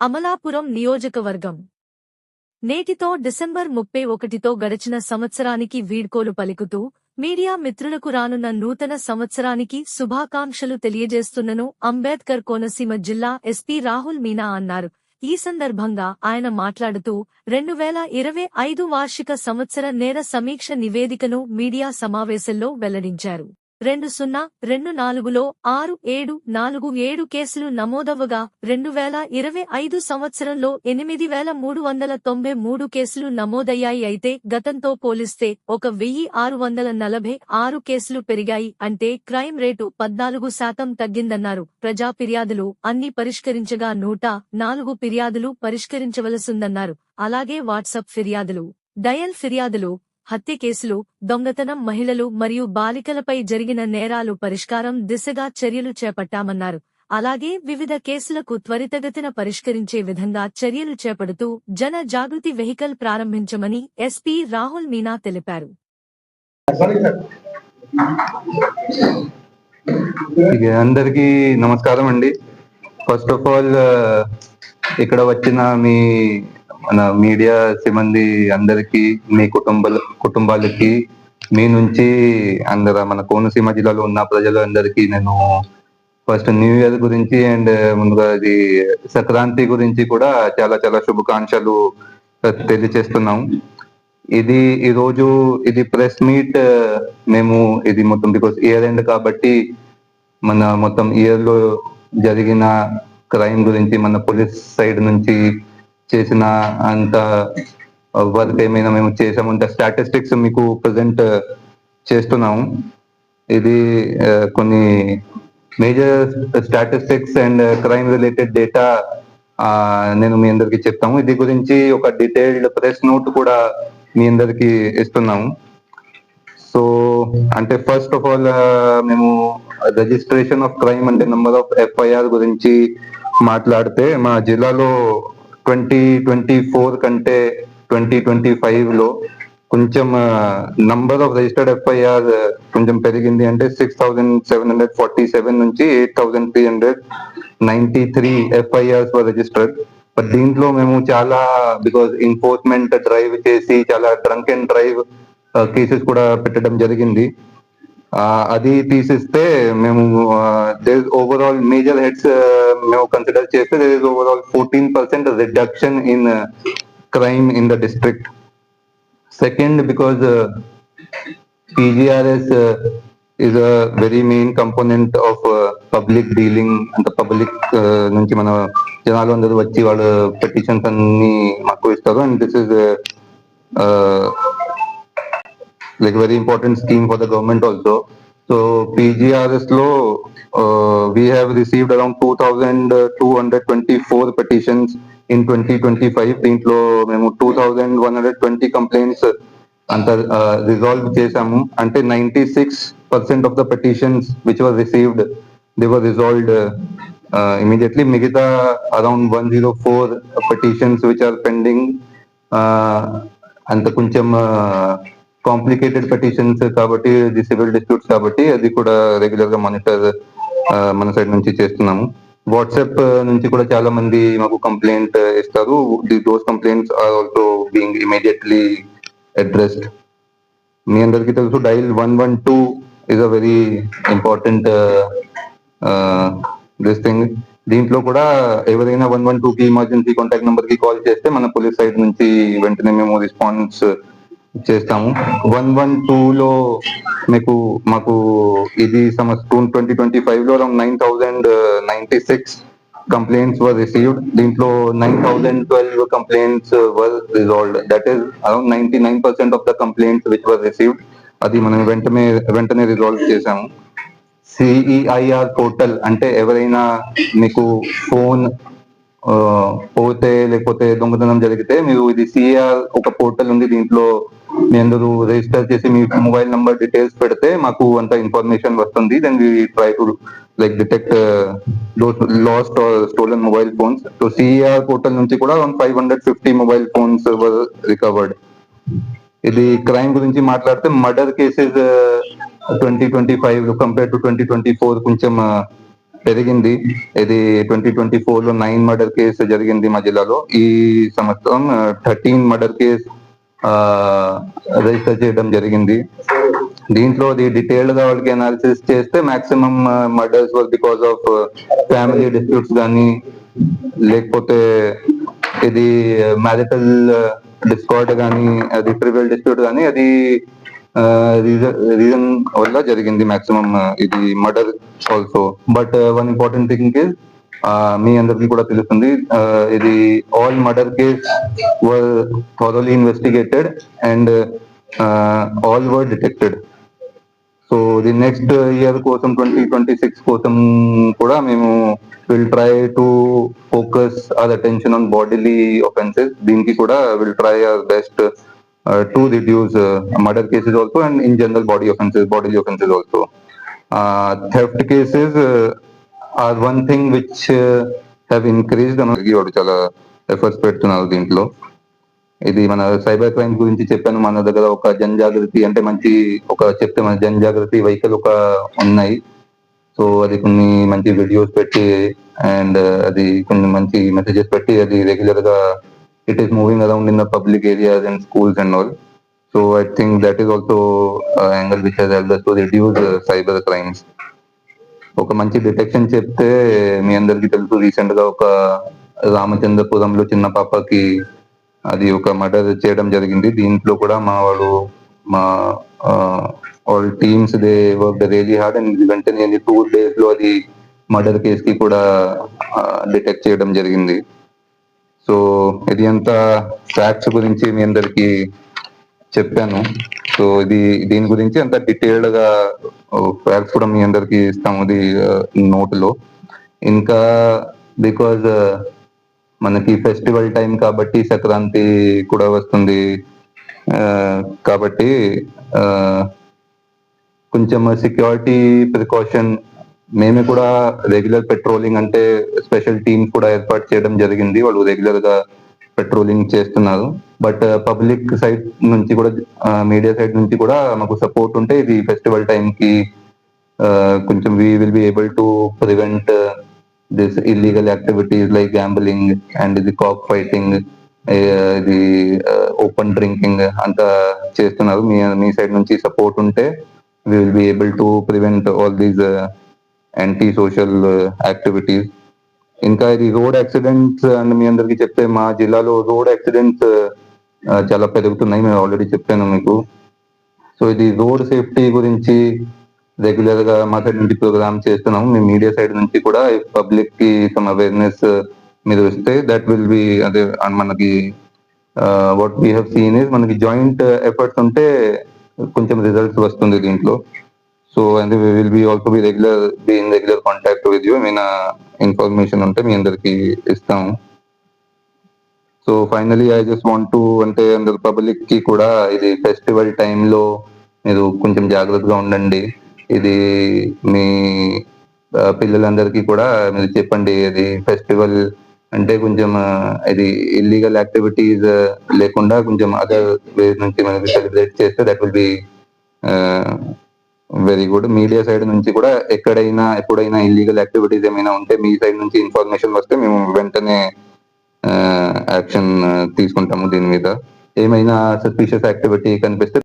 అమలాపురం నియోజకవర్గం. నేటితో డిసెంబర్ ముప్పై ఒకటితో గడిచిన సంవత్సరానికి వీడ్కోలు పలుకుతూ మీడియా మిత్రులకు రానున్న నూతన సంవత్సరానికి శుభాకాంక్షలు తెలియజేస్తున్నను అంబేద్కర్ కోనసీమ జిల్లా ఎస్పీ రాహుల్ మీనా అన్నారు. ఈ సందర్భంగా ఆయన మాట్లాడుతూ రెండు వేల ఇరవై ఐదు వార్షిక సంవత్సర నేర సమీక్ష నివేదికను మీడియా సమావేశంలో వెల్లడించారు. రెండు సున్నా రెండు నాలుగులో ఆరు ఏడు నాలుగు ఏడు కేసులు నమోదవ్వగా రెండు వేల ఇరవై ఐదు సంవత్సరంలో ఎనిమిది వేల మూడు వందల తొంభై మూడు కేసులు నమోదయ్యాయి అయితే గతంతో పోలిస్తే ఒక వెయ్యి ఆరు వందల నలభై ఆరు కేసులు పెరిగాయి అంటే క్రైమ్ రేటు పద్నాలుగు శాతం తగ్గిందన్నారు. ప్రజా ఫిర్యాదులు అన్ని పరిష్కరించగా నూట నాలుగు ఫిర్యాదులు పరిష్కరించవలసిందన్నారు. అలాగే వాట్సాప్ ఫిర్యాదులు డయల్ ఫిర్యాదులు హత్య కేసులు దొంగతనం మహిళలు మరియు బాలికలపై జరిగిన నేరాలు పరిష్కారం దిశగా చర్యలు చేపట్టామన్నారు. అలాగే వివిధ కేసులకు త్వరితగతిన పరిష్కరించే విధంగా చర్యలు చేపడుతూ జన జాగృతి వెహికల్ ప్రారంభించమని ఎస్పీ రాహుల్ మీనా తెలిపారు. అందరికీ నమస్కారం అండి. ఫస్ట్ ఆఫ్ ఆల్ ఇక్కడ వచ్చిన మీ మన మీడియా సిబ్బంది అందరికి మీ కుటుంబ కుటుంబాలకి మీ నుంచి అందరు మన కోనసీమ జిల్లాలో ఉన్న ప్రజలందరికీ నేను ఫస్ట్ న్యూ ఇయర్ గురించి అండ్ ముందుగా ఇది సంక్రాంతి గురించి కూడా చాలా చాలా శుభాకాంక్షలు తెలియజేస్తున్నాం. ఇది ఈ రోజు ఇది ప్రెస్ మీట్ మేము ఇది మొత్తం బికాస్ ఇయర్ ఎండ్ కాబట్టి మన మొత్తం ఇయర్లో జరిగిన క్రైమ్ గురించి మన పోలీస్ సైడ్ నుంచి చేసిన అంత వర్క్ ఏమైనా మేము చేసాము అంత స్టాటిస్టిక్స్ మీకు ప్రజెంట్ చేస్తున్నాము. ఇది కొన్ని major statistics and crime related data నేను మీ అందరికి చెప్తాము. ఇది గురించి ఒక డీటెయిల్డ్ ప్రెస్ నోట్ కూడా మీ అందరికి ఇస్తున్నాము. సో అంటే ఫస్ట్ ఆఫ్ ఆల్ మేము రిజిస్ట్రేషన్ ఆఫ్ క్రైమ్ అంటే నెంబర్ ఆఫ్ ఎఫ్ఐఆర్ గురించి మాట్లాడితే మా జిల్లాలో ట్వంటీ ట్వంటీ ఫోర్ కంటే ట్వంటీ ట్వంటీ ఫైవ్లో కొంచెం నంబర్ ఆఫ్ రిజిస్టర్డ్ ఎఫ్ఐఆర్ కొంచెం పెరిగింది అంటే six thousand seven hundred forty seven నుంచి eight thousand three hundred ninety three FIRs registered but దీంట్లో మేము చాలా బికాస్ ఎన్ఫోర్స్మెంట్ డ్రైవ్ చేసి చాలా డ్రంక్ అండ్ డ్రైవ్ కేసెస్ కూడా పెట్టడం జరిగింది. అది తీసిస్తే మేము ఓవరాల్ మేజర్ హెడ్స్ మేము కన్సిడర్ చేస్తే there is overall fourteen percent reduction in crime in the district second because PGRS is a very main component of public dealing అంటే పబ్లిక్ నుంచి మన జనాలు అందరూ వచ్చి వాళ్ళు పెటిషన్స్ అన్ని మాకు ఇస్తారు. And this is like very important scheme for the government also so పిజిఆర్ఎస్లో we have received around two thousand two hundred twenty four petitions in twenty twenty five దీంట్లో మేము two thousand one hundred twenty complaints అంత resolve చేశాము. అంటే ninety six percent of the petitions which were received they were resolved immediately మిగతా around one zero four petitions which are pending అంత కొంచెం complicated petitions కాబట్టి civil disputes కాబట్టి అది కూడా రెగ్యులర్గా మానిటర్ మన సైడ్ నుంచి చేస్తున్నాము. వాట్సాప్ నుంచి కూడా చాలా మంది మాకు కంప్లైంట్ ఇస్తారు. The those complaints are also being immediately addressed మీ అందరికీ తెలుసు dial one one two is a very important this thing దీంట్లో కూడా ఎవరైనా వన్ వన్ టూ కి ఎమర్జెన్సీ కాంటాక్ట్ నెంబర్కి కాల్ చేస్తే మన పోలీస్ సైడ్ నుంచి వెంటనే మేము రెస్పాన్స్ చేస్తాము. వన్ వన్ టూ లో మీకు మాకు ఇది సంవత్సరం ట్వంటీ ట్వంటీ ఫైవ్లో around nine thousand uh, ninety six complaints were received దీంట్లో nine thousand twelve complaints were resolved that is around ninety nine percent of the complaints which were received అది మనం వెంటనే వెంటనే రిజాల్వ్ చేశాము. సిఈఐఆర్ పోర్టల్ అంటే ఎవరైనా మీకు ఫోన్ uh, పోతే లేకపోతే దొంగతనం జరిగితే మీరు ఇది సిఆర్ ఒక పోర్టల్ ఉంది. దీంట్లో మీ అందరూ రిజిస్టర్ చేసి మీ మొబైల్ నంబర్ డీటెయిల్స్ పెడితే మాకు అంత ఇన్ఫర్మేషన్ వస్తుంది. Then we try to like detect lost stolen mobile phones so CR portal నుంచి కూడా five hundred fifty mobile phones recovered ఇది క్రైమ్ గురించి మాట్లాడితే murder cases twenty twenty five compare to twenty twenty four కొంచెం uh, పెరిగింది. ఇది twenty twenty ఫోర్లో nine murder case జరిగింది మా జిల్లాలో. ఈ సంవత్సరం థర్టీన్ మర్డర్ కేసు రిజిస్టర్ చేయడం జరిగింది. దీంట్లో అది డీటెయిల్డ్గా వాళ్ళకి అనాలిసిస్ చేస్తే maximum murders were because of family disputes కానీ లేకపోతే ఇది మ్యారిటల్ డిస్కార్డ్ కానీ అది ట్రివియల్ డిస్ప్యూట్ కానీ అది రీజన్ వల్ల జరిగింది మాక్సిమం ఇది murder also but one important thing is మీ అందరికీ కూడా తెలుస్తుంది. ఇది all murder case were thoroughly investigated and all were detected so the next year కోసం ట్వంటీ ట్వంటీ సిక్స్ కోసం కూడా మేము will try to focus our attention on bodily offences దీనికి కూడా will try our best to reduce murder cases also and in general body offences bodily offences also theft cases are one thing which have increased వాడు చాలా efforts పెడుతున్నారు దీంట్లో. ఇది మన cyber crime గురించి చెప్పాను. మన దగ్గర ఒక జనజాగృతి అంటే మంచి ఒక చెప్తే మన జనజాగృతి వెహికల్ ఒక ఉన్నాయి. సో అది కొన్ని మంచి వీడియోస్ పెట్టి అండ్ uh, అది కొన్ని మంచి మెసేజెస్ పెట్టి అది రెగ్యులర్గా it is moving around in the public areas and schools and all so I think that is also angle which help to reduce cyber crimes ఒక మంచి డిటెక్షన్ చెప్తే మీ అందరికీ తెలుసు రీసెంట్గా ఒక రామచంద్రపురంలో చిన్న పాపకి అది ఒక మర్డర్ చేయడం జరిగింది. దీంట్లో కూడా మా వాళ్ళు మా all teams they work really hard and వెంటనే టూ డేస్లో అది మర్డర్ కేస్కి కూడా డిటెక్ట్ చేయడం జరిగింది. సో ఇది అంతా ఫ్యాక్ట్స్ గురించి మీ అందరికి చెప్పాను. సో ఇది దీని గురించి అంత డీటెయిల్డ్గా ఫ్యాక్ట్స్ కూడా మీ అందరికి ఇస్తాము ఇది నోట్లో ఇంకా బికాజ్ మనకి ఫెస్టివల్ టైం కాబట్టి సంక్రాంతి కూడా వస్తుంది. కాబట్టి కొంచెం సెక్యూరిటీ ప్రికాషన్ మేమే కూడా రెగ్యులర్ పెట్రోలింగ్ అంటే స్పెషల్ టీమ్స్ కూడా ఏర్పాటు చేయడం జరిగింది. వాళ్ళు రెగ్యులర్గా పెట్రోలింగ్ చేస్తున్నారు. బట్ uh, పబ్లిక్ సైడ్ నుంచి కూడా uh, మీడియా సైడ్ నుంచి కూడా మాకు సపోర్ట్ ఉంటే ఇది ఫెస్టివల్ టైం కి uh, కొంచెం we will be able to prevent this illegal activities like gambling and ఇది కాక్ ఫైటింగ్ ఇది ఓపెన్ డ్రింకింగ్ అంతా చేస్తున్నారు. మీ మీ సైడ్ నుంచి సపోర్ట్ ఉంటే we will be able to prevent all these anti social activities ఇంకా ఇది రోడ్ యాక్సిడెంట్స్ అండ్ మీ అందరికీ చెప్తే మా జిల్లాలో రోడ్ యాక్సిడెంట్స్ చాలా పెరుగుతున్నాయి. మేము ఆల్రెడీ చెప్పాను మీకు. సో ఇది రోడ్ సేఫ్టీ గురించి రెగ్యులర్గా మా సైడ్ నుంచి ప్రోగ్రామ్ చేస్తున్నాము. మీ మీడియా సైడ్ నుంచి కూడా పబ్లిక్కి సమ్ అవేర్నెస్ మీరు ఇస్తే దట్ విల్ బి అదే మనకి what we have seen is మనకి జాయింట్ ఎఫర్ట్స్ uh, ఉంటే కొంచెం రిజల్ట్స్ వస్తుంది దీంట్లో. So and will be also be regular be in regular contact with you ఏమైనా ఇన్ఫర్మేషన్ ఉంటే మీ అందరికి ఇస్తాము. So finally I just want to అంటే అందరు పబ్లిక్కి కూడా ఇది ఫెస్టివల్ టైంలో మీరు కొంచెం జాగ్రత్తగా ఉండండి. ఇది మీ పిల్లలందరికీ కూడా మీరు చెప్పండి ఇది ఫెస్టివల్ అంటే కొంచెం ఇది ఇల్లీగల్ యాక్టివిటీస్ లేకుండా కొంచెం అదర్ వే నుంచి మనకి సెలబ్రేట్ చేస్తే that will be very good media side నుంచి కూడా ఎక్కడైనా ఎప్పుడైనా ఇల్లీగల్ యాక్టివిటీస్ ఏమైనా ఉంటే మీ సైడ్ నుంచి ఇన్ఫర్మేషన్ వస్తే మేము వెంటనే యాక్షన్ తీసుకుంటాము దీని మీద. ఏమైనా సస్పీషియస్ యాక్టివిటీ కనిపిస్తే